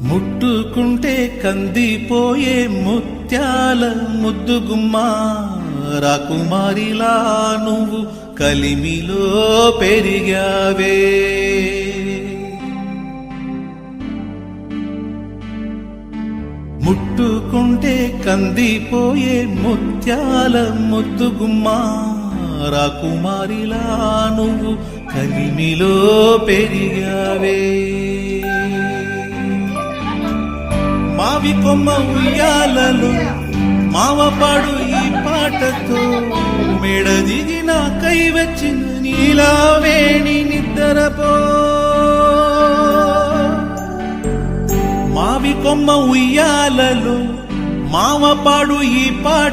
ముట్టుకుంటే కందిపోయే ముత్యాల ముద్దుగుమ్మ రాకుమారిలా నువ్వు కలిమిలో పెరిగావే. ముట్టుకుంటే కందిపోయే ముత్యాల ముద్దుగుమ్మ రాకుమారిలా నువ్వు కలిమిలో పెరిగావే. మావి కొమ్మ ఉయ్యాలలు మావపాడు ఈ పాటతో మెడ దిగిన కై వచ్చిన నీలావేణి నిద్రపో. మావి కొమ్మ ఉయ్యాలలు మావపాడు ఈ పాట